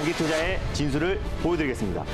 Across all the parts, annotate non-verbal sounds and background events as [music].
만기 투자의 진수를 보여드리겠습니다.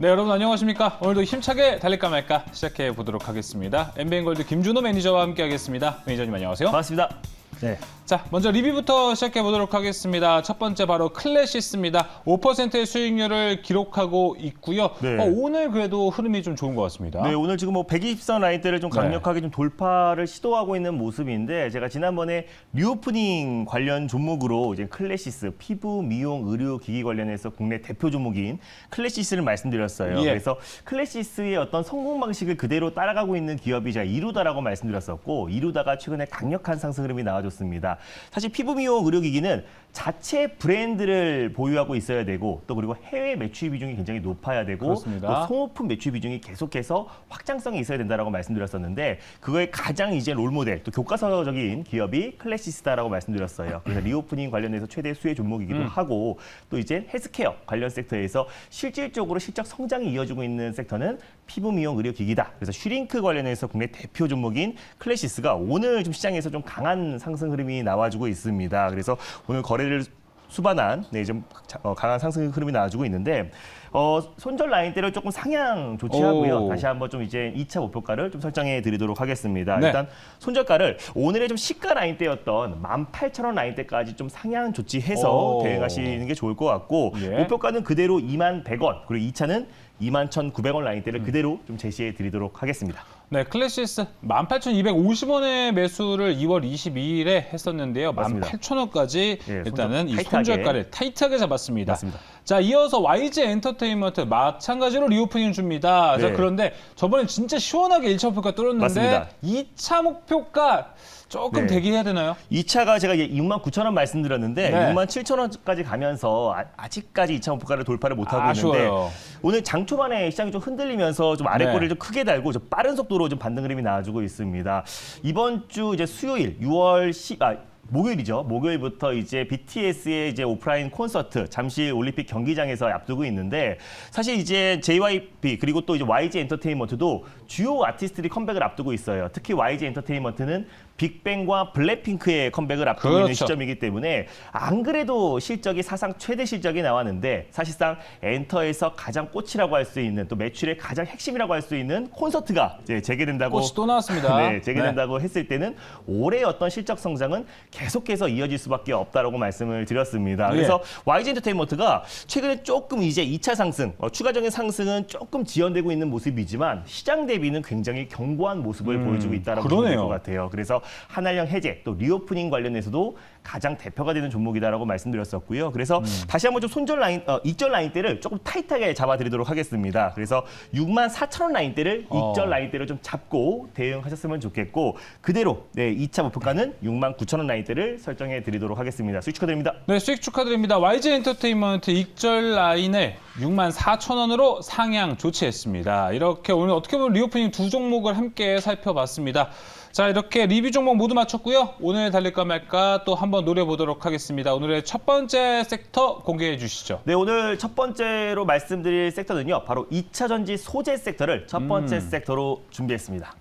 네, 여러분 안녕하십니까? 오늘도 힘차게 달릴까 말까 시작해 보도록 하겠습니다. 엠비엔골드 김준호 매니저와 함께 하겠습니다. 매니저님 안녕하세요. 반갑습니다. 네. 자, 먼저 리뷰부터 시작해 보도록 하겠습니다. 첫 번째 바로 클래시스입니다. 5%의 수익률을 기록하고 있고요. 네. 어, 오늘 그래도 흐름이 좀 좋은 것 같습니다. 네, 오늘 지금 뭐 120선 라인대를 좀 네. 강력하게 좀 돌파를 시도하고 있는 모습인데 제가 지난번에 리오프닝 관련 종목으로 이제 클래시스 피부 미용 의료 기기 관련해서 국내 대표 종목인 클래시스를 말씀드렸어요. 예. 그래서 클래시스의 어떤 성공 방식을 그대로 따라가고 있는 기업이 제가 이루다라고 말씀드렸었고 이루다가 최근에 강력한 상승 흐름이 나와줬 습니다. 사실 피부 미용 의료 기기는 자체 브랜드를 보유하고 있어야 되고 또 그리고 해외 매출 비중이 굉장히 높아야 되고 그렇습니다. 또 소모품 매출 비중이 계속해서 확장성이 있어야 된다라고 말씀드렸었는데 그거에 가장 이제 롤모델 또 교과서적인 기업이 클래시스다라고 말씀드렸어요. 그래서 리오프닝 관련해서 최대 수혜 종목이기도 하고 또 이제 헬스케어 관련 섹터에서 실질적으로 실적 성장이 이어지고 있는 섹터는 피부 미용 의료 기기다. 그래서 슈링크 관련해서 국내 대표 종목인 클래시스가 오늘 좀 시장에서 좀 강한 상승 흐름이 나와주고 있습니다. 그래서 오늘 거래를 수반한 네, 좀 자- 어, 강한 상승 흐름이 나와주고 있는데 어, 손절 라인대를 조금 상향 조치하고요. 오. 다시 한번 좀 이제 2차 목표가를 좀 설정해 드리도록 하겠습니다. 네. 일단 손절가를 오늘의 좀 시가 라인대였던 18,000원 라인대까지 좀 상향 조치해서 오. 대응하시는 게 좋을 것 같고 예. 목표가는 그대로 2만 100원 그리고 2차는 21,900원 음. 라인대를 그대로 좀 제시해 드리도록 하겠습니다. 네, 클래시스 18,250원의 매수를 2월 22일에 했었는데요. 맞습니다. 18,000원까지 예, 일단은 이 손절. 손절가를 타이트하게 잡았습니다. 맞습니다. 자, 이어서 YG 엔터테인먼트 마찬가지로 리오프닝 줍니다. 자, 네. 그런데 저번에 진짜 시원하게 1차 목표가 뚫었는데 맞습니다. 2차 목표가 조금 네. 대기해야 되나요? 2차가 제가 6만 9천 원 말씀드렸는데 네. 6만 7천 원까지 가면서 아, 직까지 2차 목표가를 돌파를 못하고 있는데 아쉬워요. 오늘 장 초반에 시장이 좀 흔들리면서 좀 아래 꼬리를 네. 좀 크게 달고 좀 빠른 속도로 좀 반등 흐름이 나와주고 있습니다. 이번 주 이제 수요일 6월 10, 아, 목요일이죠. 목요일부터 이제 BTS의 이제 오프라인 콘서트 잠실 올림픽 경기장에서 앞두고 있는데 사실 이제 JYP 그리고 또 이제 YG 엔터테인먼트도 주요 아티스트들이 컴백을 앞두고 있어요. 특히 YG 엔터테인먼트는 빅뱅과 블랙핑크의 컴백을 앞두고 있는 그렇죠. 시점이기 때문에 안 그래도 실적이 사상 최대 실적이 나왔는데 사실상 엔터에서 가장 꽃이라고 할 수 있는 또 매출의 가장 핵심이라고 할 수 있는 콘서트가 이제 재개된다고 꽃이 또 나왔습니다. [laughs] 네, 재개된다고 했을 때는 올해 어떤 실적 성장은 계속해서 이어질 수밖에 없다라고 말씀을 드렸습니다. 예. 그래서 YG 엔터테인먼트가 최근에 조금 이제 2차 상승, 어, 추가적인 상승은 조금 지연되고 있는 모습이지만 시장 대비는 굉장히 견고한 모습을 보여주고 있다라고 음, 그러네요. 될것 같아요. 그래서 한알령 해제 또 리오프닝 관련해서도 가장 대표가 되는 종목이다라고 말씀드렸었고요. 그래서 다시 한번 좀 손절 라인, 어, 익절 라인대를 조금 타이트하게 잡아드리도록 하겠습니다. 그래서 6만 4천 원 라인대를 어. 익절 라인대로 좀 잡고 대응하셨으면 좋겠고 그대로 네 2차 목표가는 6만 9천 원 라인대를 설정해 드리도록 하겠습니다. 수익 축하드립니다. 네, 수익 축하드립니다. YG 엔터테인먼트 익절 라인을 6만 4천 원으로 상향 조치했습니다. 이렇게 오늘 어떻게 보면 리오프닝 두 종목을 함께 살펴봤습니다. 자, 이렇게 리뷰 종목 모두 마쳤고요. 오늘 달릴까 말까 또 한번 노려보도록 하겠습니다. 오늘의 첫 번째 섹터 공개해 주시죠. 네, 오늘 첫 번째로 말씀드릴 섹터는요. 바로 2차 전지 소재 섹터를 첫 번째 음. 섹터로 준비했습니다.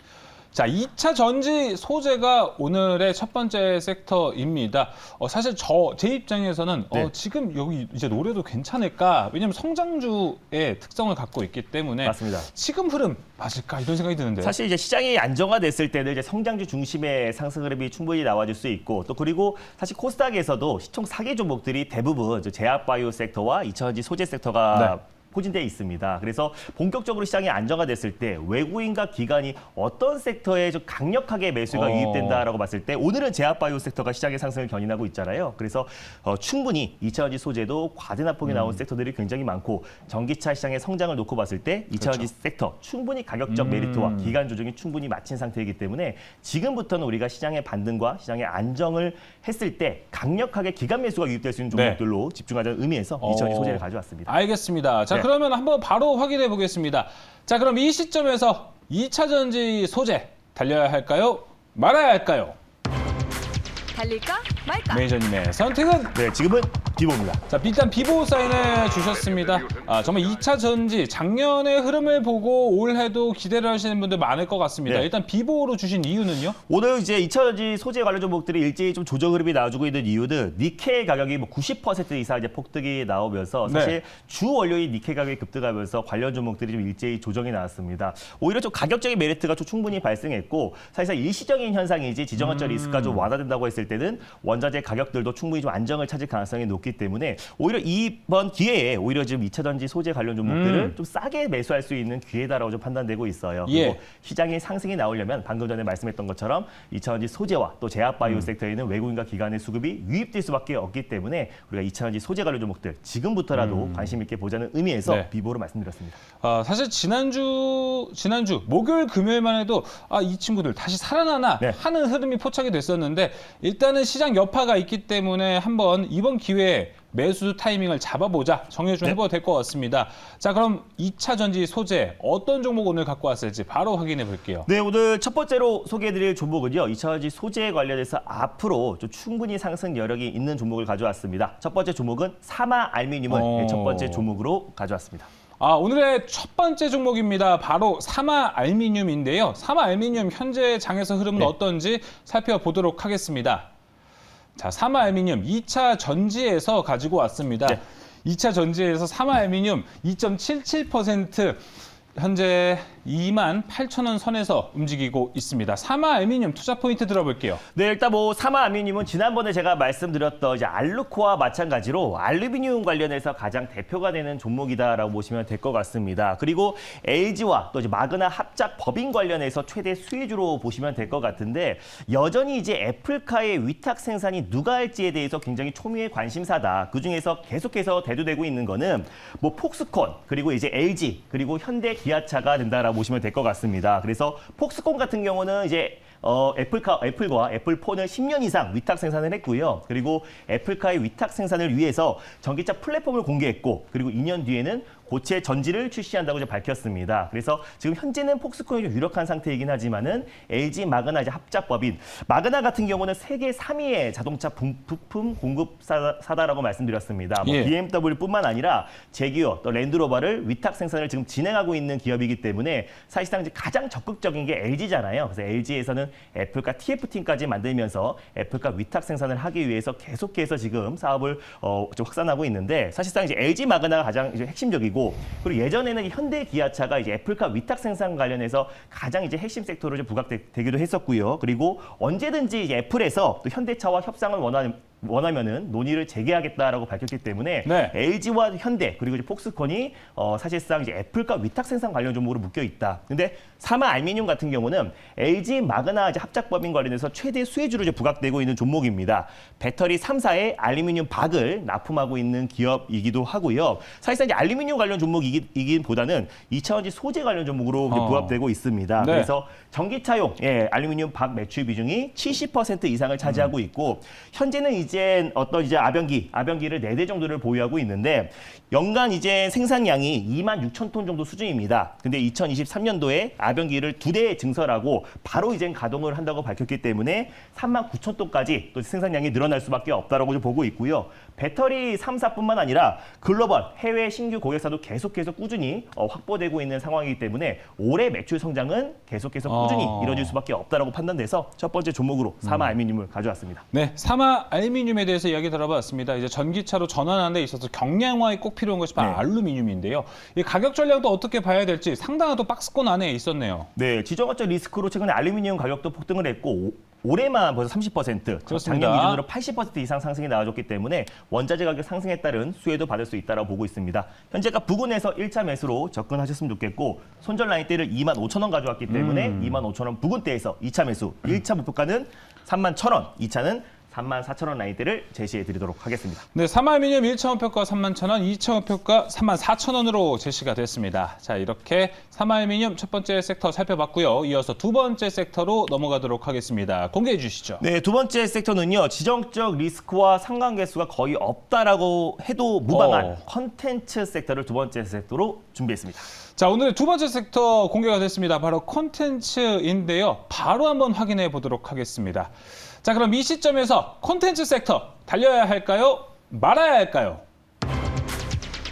자, 2차 전지 소재가 오늘의 첫 번째 섹터입니다. 어, 사실 저 제 입장에서는 네. 어, 지금 여기 이제 노래도 괜찮을까? 왜냐면 성장주의 특성을 갖고 있기 때문에 맞습니다. 지금 흐름 맞을까 이런 생각이 드는데. 사실 이제 시장이 안정화됐을 때는 이제 성장주 중심의 상승 흐름이 충분히 나와줄 수 있고 또 그리고 사실 코스닥에서도 시총 4개 종목들이 대부분 저 제약바이오 섹터와 2차 전지 소재 섹터가 포진되어 있습니다. 그래서 본격적으로 시장이 안정화됐을 때 외국인과 기관이 어떤 섹터에 좀 강력하게 매수가 어. 유입된다라고 봤을 때 오늘은 제약바이오 섹터가 시장의 상승을 견인하고 있잖아요. 그래서 어, 충분히 2차전지 소재도 과대납폭이 나온 음. 섹터들이 굉장히 많고 전기차 시장의 성장을 놓고 봤을 때 2차전지 그렇죠. 섹터 충분히 가격적 음. 메리트와 기간 조정이 충분히 마친 상태이기 때문에 지금부터는 우리가 시장의 반등과 시장의 안정을 했을 때 강력하게 기간 매수가 유입될 수 있는 네. 종목들로 집중하자는 의미에서 어. 2차전지 소재를 가져왔습니다. 알겠습니다. 자, 네. 그러면 한번 바로 확인해 보겠습니다. 자, 그럼 이 시점에서 2차 전지 소재 달려야 할까요? 말아야 할까요? 달릴까? 매니저님의 선택은 네, 지금은 비보입니다. 자, 일단 비보 사인을 주셨습니다. 아, 정말 2차 전지 작년의 흐름을 보고 올해도 기대를 하시는 분들 많을 것 같습니다. 네. 일단 비보로 주신 이유는요? 오늘 이제 2차 전지 소재 관련 종목들이 일제히 좀 조정 흐름이 나와주고 있는 이유는 니켈 가격이 뭐 90% 이상 이제 폭등이 나오면서 사실 네. 주 원료인 니켈 가격이 급등하면서 관련 종목들이 좀 일제히 조정이 나왔습니다. 오히려 좀 가격적인 메리트가 좀 충분히 발생했고 사실상 일시적인 현상이지 지정학적 리스크가 좀 완화된다고 했을 때는 원 자재 가격들도 충분히 좀 안정을 찾을 가능성이 높기 때문에 오히려 이번 기회에 오히려 지금 2차전지 소재 관련 종목들을 음. 좀 싸게 매수할 수 있는 기회다라고 좀 판단되고 있어요. 예. 그리고 시장의 상승이 나오려면 방금 전에 말씀했던 것처럼 2차전지 소재와 또 제약 바이오 섹터에는 외국인과 기관의 수급이 유입될 수밖에 없기 때문에 우리가 2차전지 소재 관련 종목들 지금부터라도 관심 있게 보자는 의미에서 네. 비보로 말씀드렸습니다. 아, 사실 지난주 지난주 목요일 금요일만 해도 아, 이 친구들 다시 살아나나 네. 하는 흐름이 포착이 됐었는데 일단은 시장 여파가 있기 때문에 한번 이번 기회에 매수 타이밍을 잡아보자 정해 좀 네. 해봐도 될 것 같습니다. 자 그럼 2차 전지 소재 어떤 종목 오늘 갖고 왔을지 바로 확인해 볼게요. 네, 오늘 첫 번째로 소개해드릴 종목은요. 2차 전지 소재 관련해서 앞으로 좀 충분히 상승 여력이 있는 종목을 가져왔습니다. 첫 번째 종목은 사마 알미늄을 어. 첫 번째 종목으로 가져왔습니다. 아, 오늘의 첫 번째 종목입니다. 바로 사마 알미늄인데요. 사마 알미늄 현재 장에서 흐름은 네. 어떤지 살펴보도록 하겠습니다. 자, 사마 알미늄 2차 전지에서 가지고 왔습니다. 네. 2차 전지에서 사마 알미늄 2.77% 현재 2만 8천 원 선에서 움직이고 있습니다. 사마 알미늄 투자 포인트 들어볼게요. 네, 일단 뭐 사마 알미늄은 지난번에 제가 말씀드렸던 알루코와 마찬가지로 알루미늄 관련해서 가장 대표가 되는 종목이다라고 보시면 될 것 같습니다. 그리고 LG와 또 이제 마그나 합작 법인 관련해서 최대 수혜주로 보시면 될 것 같은데 여전히 이제 애플카의 위탁 생산이 누가 할지에 대해서 굉장히 초미의 관심사다. 그 중에서 계속해서 대두되고 있는 거는 뭐 폭스콘 그리고 이제 LG 그리고 현대 기아차가 된다라고 보시면 될 것 같습니다. 그래서 폭스콘 같은 경우는 이제 어, 애플카, 애플과 애플폰을 10년 이상 위탁 생산을 했고요. 그리고 애플카의 위탁 생산을 위해서 전기차 플랫폼을 공개했고, 그리고 2년 뒤에는 고체 전지를 출시한다고 이제 밝혔습니다. 그래서 지금 현재는 폭스콘이 좀 유력한 상태이긴 하지만은 LG 마그나 이제 합작법인 마그나 같은 경우는 세계 3위의 자동차 부- 부품 공급사다라고 말씀드렸습니다. 뭐 예. BMW뿐만 아니라 제기어 또 랜드로버를 위탁 생산을 지금 진행하고 있는 기업이기 때문에 사실상 이제 가장 적극적인 게 LG잖아요. 그래서 LG에서는 애플과 TF팀까지 만들면서 애플과 위탁 생산을 하기 위해서 계속해서 지금 사업을 어, 좀 확산하고 있는데 사실상 이제 LG 마그나가 가장 이제 핵심적이고 그리고 예전에는 이 현대 기아차가 이제 애플과 위탁 생산 관련해서 가장 이제 핵심 섹터로 좀 부각되기도 했었고요. 그리고 언제든지 애플에서 또 현대차와 협상을 원하는 원하면은 논의를 재개하겠다라고 밝혔기 때문에 네. LG와 현대 그리고 이제 폭스콘이 어, 사실상 이제 애플과 위탁 생산 관련 종목으로 묶여 있다. 근데 사마 알미늄 같은 경우는 LG 마그나 이제 합작법인 관련해서 최대 수혜주로 이제 부각되고 있는 종목입니다. 배터리 3사의 알루미늄 박을 납품하고 있는 기업이기도 하고요. 사실상 이제 알루미늄 관련 종목이기보다는 2차원지 소재 관련 종목으로 이제 어. 부합되고 있습니다. 네. 그래서 전기차용 예, 알루미늄 박 매출 비중이 70% 이상을 차지하고 있고 현재는 이제 어떤 이제 아변기, 아변기를 네 대 정도를 보유하고 있는데 연간 이제 생산량이 2만 6천 톤 정도 수준입니다. 근데 2023년도에 아변기를 두 대 증설하고 바로 이제 가동을 한다고 밝혔기 때문에 3만 9천 톤까지 또 생산량이 늘어날 수밖에 없다라고 좀 보고 있고요. 배터리 3사뿐만 아니라 글로벌 해외 신규 고객사도 계속해서 꾸준히 어, 확보되고 있는 상황이기 때문에 올해 매출 성장은 계속해서 꾸준히 어. 이뤄질 수밖에 없다라고 판단돼서 첫 번째 종목으로 사마 알미늄을 가져왔습니다. 네, 사마 알미 늄에 대해서 이야기 들어봤습니다. 이제 전기차로 전환하는 데 있어서 경량화에 꼭 필요한 것이 바로 네. 알루미늄인데요. 이 가격 전략도 어떻게 봐야 될지 상당한 또 박스권 안에 있었네요. 네, 지정학적 리스크로 최근에 알루미늄 가격도 폭등을 했고 오- 올해만 벌써 30%, 그렇습니다. 작년 기준으로 80% 이상 상승이 나와줬기 때문에 원자재 가격 상승에 따른 수혜도 받을 수 있다고 보고 있습니다. 현재가 부근에서 1차 매수로 접근하셨으면 좋겠고 손절 라인대를 2만 5천 원 가져왔기 때문에 음. 2만 5천 원 부근대에서 2차 매수, 1차 목표가는 3만 1천 원, 2차는 3만 4천 원 라인대를 제시해 드리도록 하겠습니다. 네, 사마알미늄 1차 목표가 3만 1천 원, 2차 목표가 3만 4천 원으로 제시가 됐습니다. 자, 이렇게 사마알미늄 첫 번째 섹터 살펴봤고요. 이어서 두 번째 섹터로 넘어가도록 하겠습니다. 공개해 주시죠. 네, 두 번째 섹터는요. 지정적 리스크와 상관계수가 거의 없다라고 해도 무방한 어. 컨텐츠 섹터를 두 번째 섹터로 준비했습니다. 자, 오늘의 두 번째 섹터 공개가 됐습니다. 바로 콘텐츠인데요. 바로 한번 확인해 보도록 하겠습니다. 자, 그럼 이 시점에서 콘텐츠 섹터 달려야 할까요? 말아야 할까요?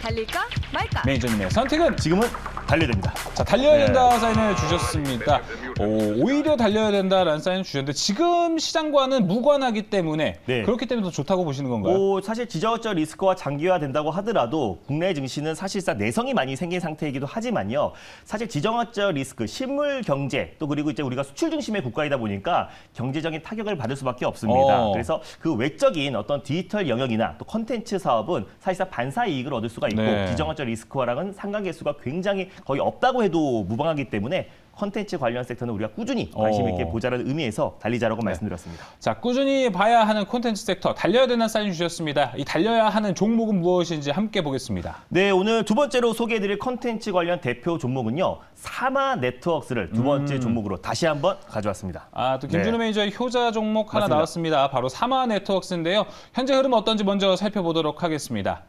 달릴까 말까? 매니저님의 선택은 지금은 달려야 됩니다. 자 달려야 네. 된다 사인을 주셨습니다. 오, 오히려 달려야 된다라는 사인을 주셨는데 지금 시장과는 무관하기 때문에 네. 그렇기 때문에 더 좋다고 보시는 건가요? 오, 사실 지저어적 리스크와 장기화 된다고 하더라도 국내 증시는 사실상 내성이 많이 생긴 상태이기도 하지만요. 사실 지정학적 리스크, 실물 경제 또 그리고 이제 우리가 수출 중심의 국가이다 보니까 경제적인 타격을 받을 수밖에 없습니다. 어. 그래서 그 외적인 어떤 디지털 영역이나 또 컨텐츠 사업은 사실상 반사 이익을 얻을 수가 있고 네. 지정학적 리스크와랑은 상관계수가 굉장히 거의 없다고 해도 무방하기 때문에 컨텐츠 관련 섹터는 우리가 꾸준히 관심 있게 어. 보자라는 의미에서 달리자라고 네. 말씀드렸습니다. 자 꾸준히 봐야 하는 콘텐츠 섹터 달려야 되는 사인 주셨습니다. 이 달려야 하는 종목은 무엇인지 함께 보겠습니다. 네, 오늘 두 번째로 소개해드릴 컨텐츠 관련 대표 종목은요. 사마 네트워크스를 두 번째 종목으로 다시 한번 가져왔습니다. 아, 또 김준호 네. 매니저의 효자 종목 하나 맞습니다. 나왔습니다. 바로 사마 네트워크스인데요. 현재 흐름 어떤지 먼저 살펴보도록 하겠습니다.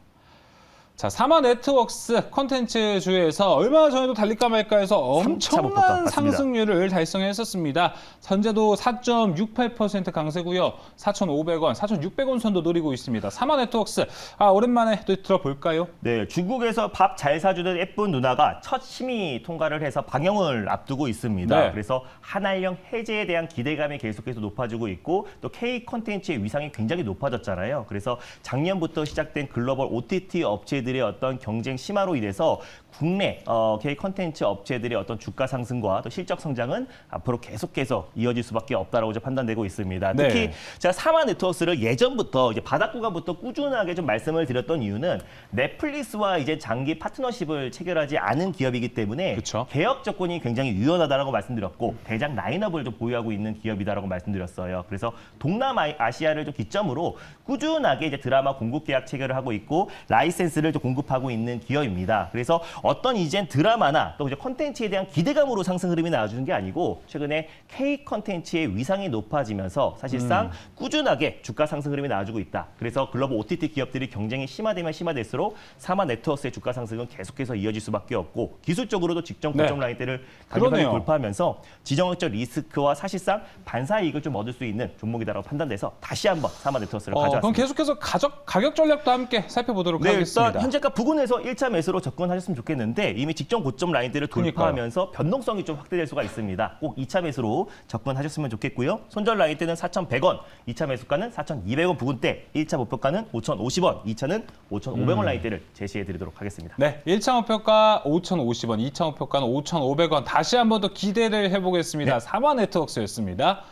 자, 사마 네트워크스 컨텐츠 주에서 얼마 전에도 달릴까 말까 해서 엄청난. 상승률을 달성했었습니다. 현재도 4.68% 강세고요. 4,500원, 4,600원 선도 노리고 있습니다. 사마 네트워크스. 아, 오랜만에 또 들어볼까요? 네, 중국에서 밥 잘 사주는 예쁜 누나가 첫 심의 통과를 해서 방영을 앞두고 있습니다. 네. 그래서 한알령 해제에 대한 기대감이 계속해서 높아지고 있고 또 K 콘텐츠의 위상이 굉장히 높아졌잖아요. 그래서 작년부터 시작된 글로벌 OTT 업체들 의 어떤 경쟁 심화로 인해서 국내 어, K 콘텐츠 업체들의 어떤 주가 상승과 또 실적 성장은 앞으로 계속해서 이어질 수밖에 없다라고 이제 판단되고 있습니다. 네. 특히 제가 사마 네트워크스를 예전부터 이제 바닥 구간부터 꾸준하게 좀 말씀을 드렸던 이유는 넷플릭스와 이제 장기 파트너십을 체결하지 않은 기업이기 때문에 그쵸. 개혁 조건이 굉장히 유연하다라고 말씀드렸고 대장 라인업을 좀 보유하고 있는 기업이다라고 말씀드렸어요. 그래서 동남아시아를 좀 기점으로 꾸준하게 이제 드라마 공급 계약 체결을 하고 있고 라이센스를 좀 공급하고 있는 기업입니다. 그래서 어떤 이젠 드라마나 또 이제 컨텐츠에 대한 기대감으로 상승 흐름이 나와주는 게 아니고 최근에 K 컨텐츠의 위상이 높아지면서 사실상 꾸준하게 주가 상승 흐름이 나와주고 있다. 그래서 글로벌 OTT 기업들이 경쟁이 심화되면 심화될수록 사마 네트워크의 주가 상승은 계속해서 이어질 수밖에 없고 기술적으로도 직전 네. 고점 라인대를 강력하게. 돌파하면서 지정학적 리스크와 사실상 반사 이익을 좀 얻을 수 있는 종목이다라고 판단돼서 다시 한번 사마 네트워크를 어, 그럼 가져왔습니다. 계속해서 가격, 가격 전략도 함께 살펴보도록 네, 하겠습니다. 현재가 부근에서 1차 매수로 접근하셨으면 좋겠는데 이미 직전 고점 그러니까요. 돌파하면서 변동성이 좀 확대될 수가 있습니다. 꼭 2차 매수로 접근하셨으면 좋겠고요. 손절 라인대는 4,100원, 2차 매수가는 4,200원 부근대, 1차 목표가는 5,050원, 2차는 5,500원 라인대를 제시해 드리도록 하겠습니다. 네, 1차 목표가 5,050원, 2차 목표가는 5,500원. 다시 한 번 더 기대를 해보겠습니다. 네. 사마 네트워크스였습니다.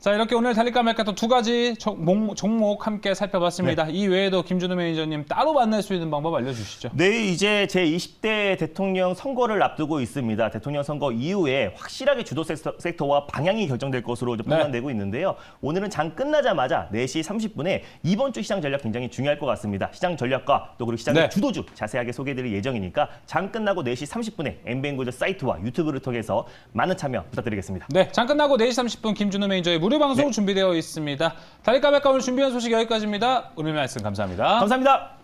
자, 이렇게 오늘 달릴까 말까 또 두 가지 종목, 종목 함께 살펴봤습니다. 네. 이 외에도 김준호 매니저님 따로 만날 수 있는 방법 알려주시죠. 네, 이제 제 20대 대통령 선거를 앞두고 있습니다. 대통령 선거 이후에 확실하게 주도 섹터, 섹터와 방향이 결정될 것으로 네. 판단되고 있는데요. 오늘은 장 끝나자마자 4시 30분에 이번 주 시장 전략 굉장히 중요할 것 같습니다. 시장 전략과 또 그리고 시장의 네. 주도주 자세하게 소개해드릴 예정이니까 장 끝나고 4시 30분에 엠뱅고즈 사이트와 유튜브를 통해서 많은 참여 부탁드리겠습니다. 네, 장 끝나고 4시 30분 김준호 매니저의 무료 방송 준비되어 있습니다. 달릴까 말까 오늘 준비한 소식 여기까지입니다. 오늘 말씀 감사합니다. 감사합니다.